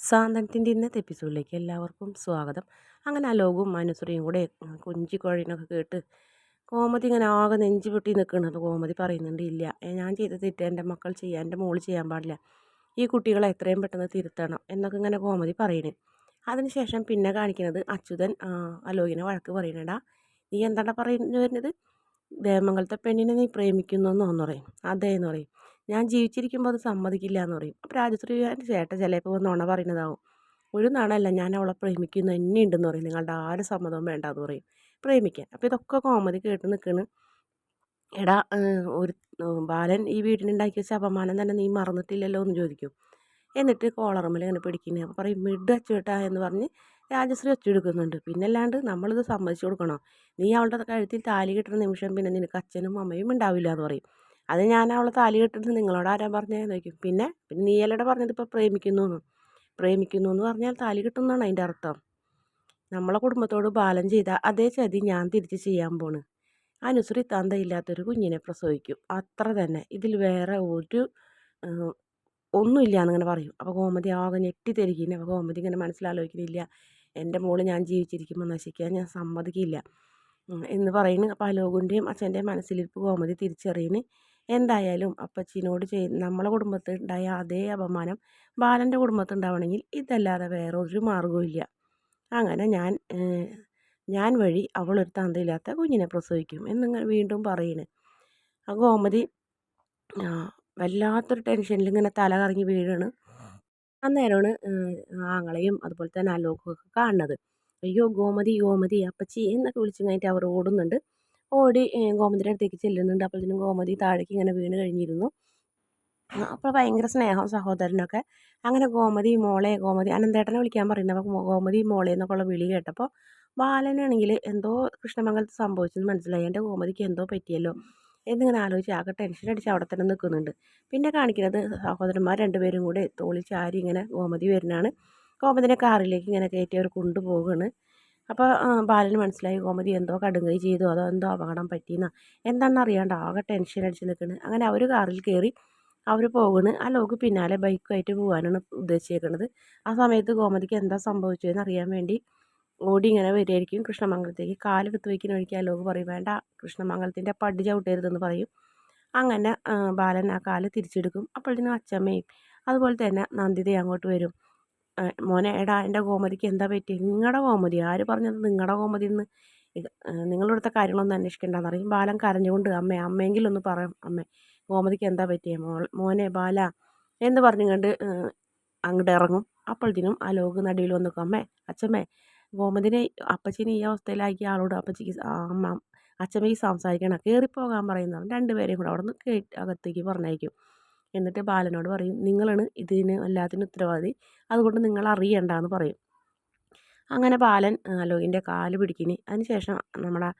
സാന്ത്വനത്തിന്റെ ഇന്നത്തെ എപ്പിസോഡിലേക്ക് എല്ലാവർക്കും സ്വാഗതം. അങ്ങനെ അലോകും അനുശ്രീയും കൂടെ കൊഞ്ചി കുഴീനൊക്കെ കേട്ട് കോമതി ഇങ്ങനെ ആകെ നെഞ്ചു പൊട്ടി നിൽക്കുന്നത് കോമതി പറയുന്നുണ്ട് ഇല്ല. ഞാൻ ചെയ്ത തെറ്റ് എന്റെ മക്കൾ ചെയ്യാൻ എന്റെ മോൾ ചെയ്യാൻ പാടില്ല. ഈ കുട്ടികളെ എത്രയും പെട്ടെന്ന് തിരുത്തണം എന്നൊക്കെ ഇങ്ങനെ കോമതി പറയണേ. അതിനുശേഷം പിന്നെ കാണിക്കുന്നത് അച്യുതൻ അലോകിനെ വഴക്ക് പറയണടാ. നീ എന്താണ് പറയുന്നത് വരുന്നത്? ദേവമംഗലത്തെ പെണ്ണിനെ നീ പ്രേമിക്കുന്നു എന്ന് പറയും. അതേ എന്ന് പറയും. ഞാൻ ജീവിച്ചിരിക്കുമ്പോൾ അത് സമ്മതിക്കില്ല എന്ന് പറയും. അപ്പോൾ രാജശ്രീ ചേട്ടൻ ചിലപ്പോൾ ഉണ പറയുന്നതാവും. ഒരു നാണല്ല ഞാൻ അവളെ പ്രേമിക്കുന്നു എന്നെ ഉണ്ടെന്ന് പറയും. നിങ്ങളുടെ ആരും സമ്മതവും വേണ്ട എന്ന് പറയും. പ്രേമിക്കാൻ. അപ്പോൾ ഇതൊക്കെ കോമഡി കേട്ട് നിൽക്കണ് എടാ ഒരു ബാലൻ ഈ വീടിനുണ്ടാക്കി വെച്ച അപമാനം തന്നെ നീ മറന്നിട്ടില്ലല്ലോ എന്ന് ചോദിക്കും. എന്നിട്ട് കോളറമ്മൽ ഇങ്ങനെ പിടിക്കുന്നത് അപ്പോൾ പറയും മിഡ് അച്ചുവിട്ടാ എന്ന് പറഞ്ഞ് രാജശ്രീ ഒച്ചെടുക്കുന്നുണ്ട് പിന്നെ അല്ലാണ്ട് നമ്മളിത് സമ്മതിച്ചു കൊടുക്കണോ? നീ അവളുടെ കഴുത്തിൽ താലി കിട്ടുന്ന നിമിഷം പിന്നെ നിനക്ക് അച്ഛനും അമ്മയും ഉണ്ടാവില്ല എന്ന് പറയും. അത് ഞാൻ അവളെ താലി കെട്ടിട്ട് നിങ്ങളോട് ആരാ പറഞ്ഞതെന്ന് ചോദിക്കും. പിന്നെ പിന്നെ നീയല്ലടെ പറഞ്ഞത് ഇപ്പോൾ പ്രേമിക്കുന്നു എന്ന് പ്രേമിക്കുന്നു എന്ന് പറഞ്ഞാൽ താലി കെട്ടുന്നതാണ് അതിന്റെ അർത്ഥം. നമ്മളെ കുടുംബത്തോട് ബാലം ചെയ്ത അതേ ചതി ഞാൻ തിരിച്ച് ചെയ്യാൻ പോണ്. അനുസരി തന്തയില്ലാത്തൊരു കുഞ്ഞിനെ പ്രസവിക്കും. അത്ര തന്നെ. ഇതിൽ വേറെ ഒരു ഒന്നുമില്ല എന്നിങ്ങനെ പറയും. അപ്പോൾ ഗോമതി ആകെ ഞെട്ടിത്തിരിക്കുന്നു അപ്പോൾ ഗോമതി ഇങ്ങനെ മനസ്സിലാലോചിക്കുന്നില്ല. എന്റെ മോൾ ഞാൻ ജീവിച്ചിരിക്കുമ്പോൾ നശിക്കാൻ ഞാൻ സമ്മതിക്കില്ല. എന്ന് പറയുന്നു. അപ്പോൾ അലോകിന്റെയും അച്ഛന്റെയും മനസ്സിലിരിപ്പ് ഗോമതി തിരിച്ചറിയുന്നു. എന്തായാലും അപ്പച്ചീനോട് ചെയ് നമ്മളെ കുടുംബത്തിൽ ഉണ്ടായ അതേ അപമാനം ബാലന്റെ കുടുംബത്തിൽ ഉണ്ടാവണമെങ്കിൽ ഇതല്ലാതെ വേറെ ഒരു അങ്ങനെ ഞാൻ ഞാൻ വഴി അവളൊരു തന്തയില്ലാത്ത കുഞ്ഞിനെ പ്രസവിക്കും എന്നിങ്ങനെ വീണ്ടും പറയുന്നു ആ ഗോമതി വല്ലാത്തൊരു ടെൻഷനിൽ ഇങ്ങനെ തല കറങ്ങി വീഴാണ്. അന്നേരമാണ് ആങ്ങളെയും അതുപോലെ തന്നെ അലോക്കും ഒക്കെ കാണുന്നത്. അയ്യോ ഗോമതി ഗോമതി അപ്പച്ചി എന്നൊക്കെ വിളിച്ചു കഴിഞ്ഞിട്ട് അവർ ഓടുന്നുണ്ട്. ഓടി ഗോമതിയുടെ അടുത്തേക്ക് ചെല്ലുന്നുണ്ട്. അപ്പോഴത്തേനും ഗോമതി താഴേക്ക് ഇങ്ങനെ വീണ് കഴിഞ്ഞിരുന്നു. അപ്പോൾ ഭയങ്കര സ്നേഹം സഹോദരനൊക്കെ. അങ്ങനെ ഗോമതി മോളെ ഗോമതി അനന്തേട്ടനെ വിളിക്കാൻ പറയുന്നത് അപ്പോൾ ഗോമതി മോളെ എന്നൊക്കെയുള്ള വിളി കേട്ടപ്പോൾ ബാലനാണെങ്കിൽ എന്തോ കൃഷ്ണമംഗലത്ത് സംഭവിച്ചെന്ന് മനസ്സിലായി. എന്റെ ഗോമതിക്ക് എന്തോ പറ്റിയല്ലോ എന്നിങ്ങനെ ആലോചിച്ച് ആകെ ടെൻഷൻ അടിച്ച് അവിടെ തന്നെ നിൽക്കുന്നുണ്ട്. പിന്നെ കാണിക്കുന്നത് സഹോദരന്മാർ രണ്ടുപേരും കൂടെ തോളി ചാരി ഇങ്ങനെ ഗോമതി വരുന്നതാണ്. ഗോമതിനെ കാറിലേക്ക് ഇങ്ങനെ കയറ്റി അവർ കൊണ്ടുപോവുകയാണ്. അപ്പോൾ ബാലന് മനസ്സിലായി ഗോമതി എന്തോ കടുങ്കൈ ചെയ്തു അതോ എന്തോ അപകടം പറ്റിയെന്നാ. എന്താണെന്ന് അറിയാണ്ട് ആകെ ടെൻഷൻ അടിച്ച് നിൽക്കുന്നു അങ്ങനെ അവർ കാറിൽ കയറി അവർ പോകണ്. ആ ലോക്ക് പിന്നാലെ ബൈക്കുമായിട്ട് പോകാനാണ് ഉദ്ദേശിച്ചേക്കുന്നത് ആ സമയത്ത് ഗോമതിക്ക് എന്താ സംഭവിച്ചതെന്ന് അറിയാൻ വേണ്ടി ഓടി ഇങ്ങനെ വരികയായിരിക്കും കൃഷ്ണമംഗലത്തേക്ക്. കാലെടുത്ത് വയ്ക്കുന്ന വഴിക്ക് ആ ലോക്ക് പറയും വേണ്ട കൃഷ്ണമംഗലത്തിന്റെ പടി ചവിട്ടരുതെന്ന് പറയും. അങ്ങനെ ബാലൻ ആ കാൽ തിരിച്ചെടുക്കും. അപ്പോഴത്തേനും അച്ചമ്മയും അതുപോലെ തന്നെ നന്ദിത അങ്ങോട്ട് വരും. മോനെ എടാ എന്റെ ഗോമതിക്ക് എന്താ പറ്റി നിങ്ങളുടെ ഗോമതി ആര് പറഞ്ഞത് നിങ്ങളുടെ ഗോമതി എന്ന് നിങ്ങളിവിടുത്തെ കാര്യങ്ങളൊന്നും അന്വേഷിക്കേണ്ടെന്ന് പറയും. ബാലൻ കരഞ്ഞുകൊണ്ട് അമ്മേ അമ്മയെങ്കിലും ഒന്ന് പറയാം. അമ്മേ ഗോമതിക്ക് എന്താ പറ്റിയ? മോൾ മോനെ ബാല എന്ന് പറഞ്ഞു കണ്ട് അങ്ങോട്ട് ഇറങ്ങും. അപ്പോഴത്തേനും ആ ലോക നടുവിൽ വന്ന് അമ്മേ അച്ഛമ്മേ ഗോമതിനെ അപ്പച്ചനെ ഈ അവസ്ഥയിലാക്കിയ ആളോട് അപ്പച്ചിക്ക് അമ്മ അച്ഛമ്മയ്ക്ക് സംസാരിക്കണം. കയറിപ്പോകാൻ പറയുന്നതാണ് രണ്ടുപേരെയും കൂടെ അവിടെ നിന്ന് അകത്തേക്ക് പറഞ്ഞയക്കും. എന്നിട്ട് ബാലനോട് പറയും നിങ്ങളാണ് ഇതിന് എല്ലാത്തിനും ഉത്തരവാദി. അതുകൊണ്ട് നിങ്ങൾ അറിയണ്ടെന്ന് പറയും. അങ്ങനെ ബാലൻ അലോകിന്റെ കാൽ പിടിക്കിനി. അതിന് ശേഷം നമ്മുടെ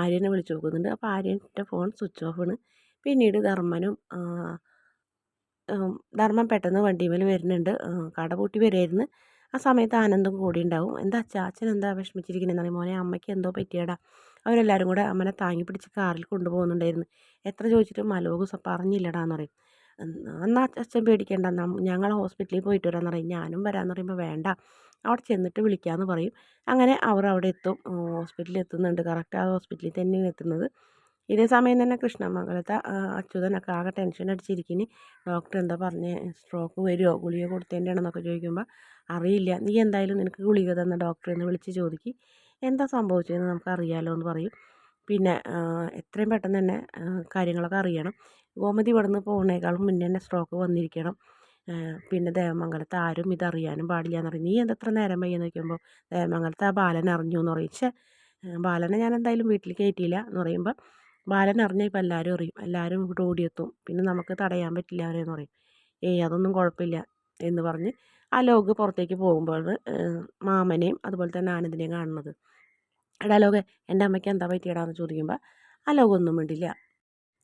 ആര്യനെ വിളിച്ചു നോക്കുന്നുണ്ട്. അപ്പോൾ ആര്യന്റെ ഫോൺ സ്വിച്ച് ഓഫ് ആണ്. പിന്നീട് ധർമ്മനും ധർമ്മൻ പെട്ടെന്ന് വണ്ടിമേൽ വരുന്നുണ്ട്. കട പൂട്ടി വരുമായിരുന്നു ആ സമയത്ത് ആനന്ദം കൂടി ഉണ്ടാവും എന്താ അച്ഛാ അച്ഛൻ എന്താ വിഷമിച്ചിരിക്കുന്നതെന്ന് മോനെ അമ്മയ്ക്ക് എന്തോ പറ്റിയടാ. അവരെല്ലാവരും കൂടെ അമ്മനെ താങ്ങി പിടിച്ച് കാറിൽ കൊണ്ടുപോകുന്നുണ്ടായിരുന്നു. എത്ര ചോദിച്ചിട്ടും അലോക് പറഞ്ഞില്ലടാന്ന് പറയും. എന്നാൽ അച്ഛൻ പേടിക്കേണ്ട. ഞങ്ങൾ ഹോസ്പിറ്റലിൽ പോയിട്ട് വരാമെന്ന് പറയും. ഞാനും വരാമെന്ന് പറയുമ്പോൾ വേണ്ട. അവിടെ ചെന്നിട്ട് വിളിക്കാമെന്ന് പറയും. അങ്ങനെ അവർ അവിടെ എത്തും. ഹോസ്പിറ്റലിൽ എത്തുന്നുണ്ട്. കറക്റ്റ് ആ ഹോസ്പിറ്റലിൽ തന്നെയാണ് എത്തുന്നത്. ഇതേ സമയം തന്നെ കൃഷ്ണമംഗലത്തെ അച്യുതനൊക്കെ ആകെ ടെൻഷൻ അടിച്ചിരിക്കുന്നു. ഡോക്ടർ എന്താ പറഞ്ഞ്? സ്ട്രോക്ക് വരുമോ ഗുളിക കൊടുത്തതിന്റെ ആണെന്നൊക്കെ ചോദിക്കുമ്പോൾ അറിയില്ല. നീ എന്തായാലും നിനക്ക് ഗുളിക തന്ന? ഡോക്ടറെ എന്ന് വിളിച്ച് ചോദിക്കും. എന്താ സംഭവിച്ചതെന്ന് നമുക്കറിയാമല്ലോ എന്ന് പറയും. പിന്നെ എത്രയും പെട്ടെന്ന് തന്നെ കാര്യങ്ങളൊക്കെ അറിയണം. ഗോമതി ഇവിടെ നിന്ന് പോകുന്നതിനേക്കാളും മുന്നേ തന്നെ സ്ട്രോക്ക് വന്നിരിക്കണം. പിന്നെ ദേവമംഗലത്ത് ആരും ഇതറിയാനും പാടില്ല എന്ന് പറയും. നീ എന്തത്ര നേരം വയ്യ? നോക്കുമ്പോൾ ദേവമംഗലത്ത് ആ ബാലൻ അറിഞ്ഞു എന്ന് പറയും. പക്ഷേ ബാലനെ ഞാൻ എന്തായാലും വീട്ടിൽ കയറ്റിയില്ല എന്ന് പറയുമ്പോൾ ബാലൻ അറിഞ്ഞാൽ ഇപ്പോൾ എല്ലാവരും അറിയും. എല്ലാവരും ഇവിടെ ഓടിയെത്തും. പിന്നെ നമുക്ക് തടയാൻ പറ്റില്ല അവരെന്ന് പറയും. ഏയ് അതൊന്നും കുഴപ്പമില്ല എന്ന് പറഞ്ഞ് ആ ലോഗ് പുറത്തേക്ക് പോകുമ്പോൾ മാമനെയും അതുപോലെ തന്നെ ആനന്ദിനെയും കാണുന്നത്. എടാ ലോകെ എന്റെ അമ്മയ്ക്ക് എന്താ പറ്റിയടാന്ന് ചോദിക്കുമ്പോൾ ആ ലോകമൊന്നും വേണ്ടില്ല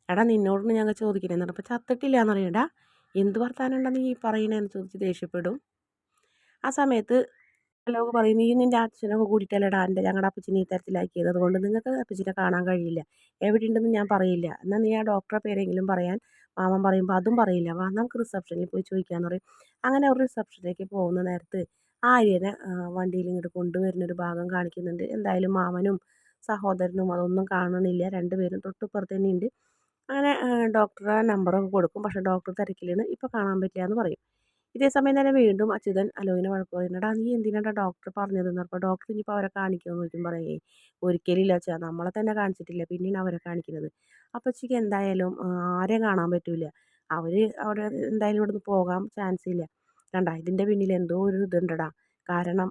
എടാ നിന്നോടൊന്നും ഞങ്ങൾ ചോദിക്കുന്നത് പറഞ്ഞപ്പോൾ ചത്തിട്ടില്ല എന്ന് പറയണ്ടാ എന്ത് വർത്താനം നീ പറയണേന്ന് ചോദിച്ച് ദേഷ്യപ്പെടും. ആ സമയത്ത് ലോക പറയും നീ നിന്റെ അച്ഛനൊക്കെ കൂടിയിട്ടല്ലടാ എന്റെ ഞങ്ങളുടെ അപ്പച്ചിനെ ഈ തരത്തിലാക്കിയത്. അതുകൊണ്ട് നിങ്ങൾക്ക് അപ്പച്ചിനെ കാണാൻ കഴിയില്ല. എവിടെ ഉണ്ടെന്ന് ഞാൻ പറയില്ല. എന്നാൽ നീ ആ ഡോക്ടറെ പേരെങ്കിലും പറയാൻ മാമൻ പറയുമ്പോൾ അതും പറയില്ല. വാ നമുക്ക് റിസപ്ഷനിൽ പോയി ചോദിക്കാമെന്ന് പറയും. അങ്ങനെ അവർ റിസപ്ഷനിലേക്ക് പോകുന്ന നേരത്ത് ആര്യനെ വണ്ടിയിൽ ഇങ്ങോട്ട് കൊണ്ടുവരുന്നൊരു ഭാഗം കാണിക്കുന്നുണ്ട്. എന്തായാലും മാമനും സഹോദരനും അതൊന്നും കാണണില്ല. രണ്ടുപേരും തൊട്ടിപ്പുറത്ത് തന്നെ ഉണ്ട് അങ്ങനെ ഡോക്ടറെ നമ്പറൊക്കെ കൊടുക്കും. പക്ഷേ ഡോക്ടർ തിരക്കിലാണ്. ഇപ്പോൾ കാണാൻ പറ്റില്ല എന്ന് പറയും. ഇതേ സമയം തന്നെ വീണ്ടും അച്യുതൻ അലോയിനെ വഴക്ക് പറയുന്നുണ്ട് നീ എന്തിനാടാ ഡോക്ടർ പറഞ്ഞതെന്ന് അപ്പോൾ ഡോക്ടർ ഇനിയിപ്പോൾ അവരെ കാണിക്കുമെന്ന് ചോദിക്കും പറയേ. ഒരിക്കലില്ല അച്ഛാ. നമ്മളെ തന്നെ കാണിച്ചിട്ടില്ല. പിന്നെയാണ് അവരെ കാണിക്കുന്നത്. അപ്പച്ചിക്ക് എന്തായാലും ആരെയും കാണാൻ പറ്റില്ല അവർ അവിടെ എന്തായാലും ഇവിടുന്ന് പോകാൻ ചാൻസ് ഇല്ല. കണ്ട ഇതിന്റെ പിന്നിൽ എന്തോ ഒരു ഇതുണ്ടടാ. കാരണം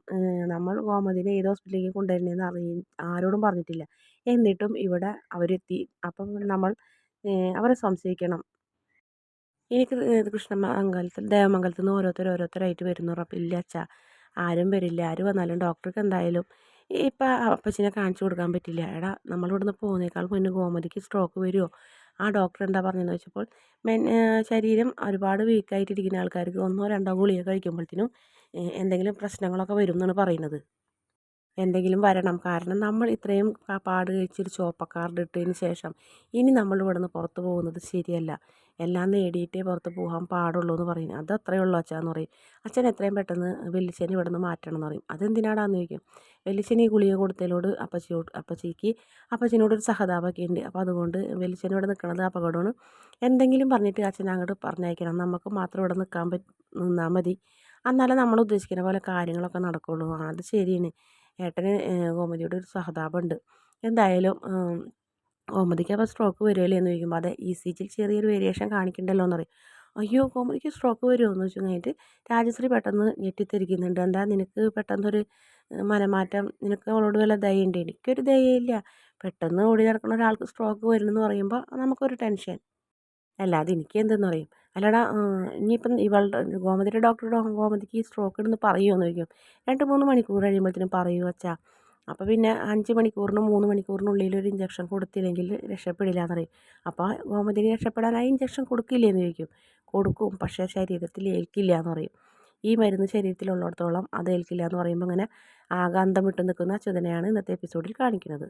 നമ്മൾ ഗോമതിനെ ഏത് ഹോസ്പിറ്റലിലേക്ക് കൊണ്ടുവരുന്നതെന്ന് അറിയ ആരോടും പറഞ്ഞിട്ടില്ല. എന്നിട്ടും ഇവിടെ അവരെത്തി. അപ്പം നമ്മൾ അവരെ സംശയിക്കണം. എനിക്ക് കൃഷ്ണമംഗലത്തിൽ ദേവമംഗലത്തിൽ നിന്ന് ഓരോരുത്തർ ഓരോരുത്തരായിട്ട് വരുന്നു ഉറപ്പില്ല അച്ഛാ. ആരും വരില്ല. ആര് വന്നാലും ഡോക്ടർക്ക് എന്തായാലും ഇപ്പം അപ്പച്ചനെ കാണിച്ചു കൊടുക്കാൻ പറ്റില്ല. എടാ നമ്മളിവിടുന്ന് പോകുന്നേക്കാൾ മുന്നേ ഗോമതിക്ക് സ്ട്രോക്ക് വരുമോ ആ ഡോക്ടർ എന്താ പറഞ്ഞതെന്ന് വെച്ചപ്പോൾ മെൻ ശരീരം ഒരുപാട് വീക്കായിട്ടിരിക്കുന്ന ആൾക്കാർക്ക് ഒന്നോ രണ്ടോ ഗുളിക കഴിക്കുമ്പോഴത്തേനും എന്തെങ്കിലും പ്രശ്നങ്ങളൊക്കെ വരും എന്നാണ് പറയുന്നത്. എന്തെങ്കിലും വരണം. കാരണം നമ്മൾ ഇത്രയും പാട് കഴിച്ചൊരു ചുവപ്പ കാർഡ് ഇട്ടതിന് ശേഷം ഇനി നമ്മൾ ഇവിടുന്ന് പുറത്ത് പോകുന്നത് ശരിയല്ല. എല്ലാം നേടിയിട്ടേ പുറത്ത് പോകാൻ പാടുള്ളൂ എന്ന് പറയും. അത് അത്രയേ ഉള്ളൂ അച്ഛാന്ന് പറയും. അച്ഛൻ എത്രയും പെട്ടെന്ന് വെല്ലിച്ചനെ ഇവിടുന്ന് മാറ്റണം എന്ന് പറയും. അതെന്തിനാടാന്ന് ചോദിക്കും. വെല്ലിച്ചനെ ഗുളിക കൊടുത്തതിനോട് അപ്പച്ചിയോട് അപ്പച്ചിക്ക് അപ്പച്ചനോട് ഒരു സഹതാപമൊക്കെ ഉണ്ട്. അപ്പോൾ അതുകൊണ്ട് വെല്ലിച്ചനെ ഇവിടെ നിൽക്കുന്നത് അപകടമാണ്. എന്തെങ്കിലും പറഞ്ഞിട്ട് അച്ഛൻ അങ്ങോട്ട് പറഞ്ഞയക്കണം. നമുക്ക് മാത്രം ഇവിടെ നിൽക്കാൻ പറ്റ നിന്നാൽ മതി. എന്നാലേ നമ്മൾ ഉദ്ദേശിക്കുന്ന പോലെ കാര്യങ്ങളൊക്കെ നടക്കുള്ളൂ. അത് ശരിയാണ്. ഏട്ടന് ഗോമതിയോട് ഒരു സഹതാപമുണ്ട്. എന്തായാലും ഗോമതിക്ക് അപ്പോൾ സ്ട്രോക്ക് വരുമല്ലേ എന്ന് ചോദിക്കുമ്പോൾ അതെ ഇ സി ജിയിൽ ചെറിയൊരു വേരിയേഷൻ കാണിക്കണ്ടല്ലോ എന്ന് പറയും. അയ്യോ ഗോമതിക്ക് സ്ട്രോക്ക് വരുമോ എന്ന് വെച്ച് കഴിഞ്ഞിട്ട് രാജശ്രീ പെട്ടെന്ന് ഞെട്ടിത്തിരിക്കുന്നുണ്ട്. എന്താ നിനക്ക് പെട്ടെന്നൊരു മനമാറ്റം നിനക്ക് അവളോട് വല്ല ദയുണ്ട് എനിക്കൊരു ദയയില്ല. പെട്ടെന്ന് ഓടി നടക്കുന്ന ഒരാൾക്ക് സ്ട്രോക്ക് വരുന്നെന്ന് പറയുമ്പോൾ നമുക്കൊരു ടെൻഷൻ അല്ലാതെ എനിക്ക് എന്തെന്ന് അറിയും. അല്ലടാ ഇനിയിപ്പം ഇവളുടെ ഗോമതിയുടെ ഡോക്ടറോട് ഗോമതിക്ക് സ്ട്രോക്ക് ഉണ്ടെന്ന് പറയുമോ ചോദിക്കും. രണ്ട് മൂന്ന് മണിക്കൂർ കഴിയുമ്പോഴത്തേനും പറയൂ അച്ഛാ. അപ്പോൾ പിന്നെ അഞ്ച് മണിക്കൂറിനും മൂന്ന് മണിക്കൂറിനുള്ളിൽ ഒരു ഇഞ്ചക്ഷൻ കൊടുത്തില്ലെങ്കിൽ രക്ഷപ്പെടില്ല എന്ന് പറയും. അപ്പോൾ ഗോമതിന് രക്ഷപ്പെടാനായി ഇഞ്ചക്ഷൻ കൊടുക്കില്ലേ എന്ന് ചോദിക്കും. കൊടുക്കും പക്ഷേ ശരീരത്തിൽ ഏൽക്കില്ല എന്ന് പറയും. ഈ മരുന്ന് ശരീരത്തിലുള്ളിടത്തോളം അത് ഏൽക്കില്ല എന്ന് പറയുമ്പോൾ അങ്ങനെ ആകാന്തം വിട്ട് നിൽക്കുന്ന അച്യുതനെയാണ് ഇന്നത്തെ എപ്പിസോഡിൽ കാണിക്കുന്നത്.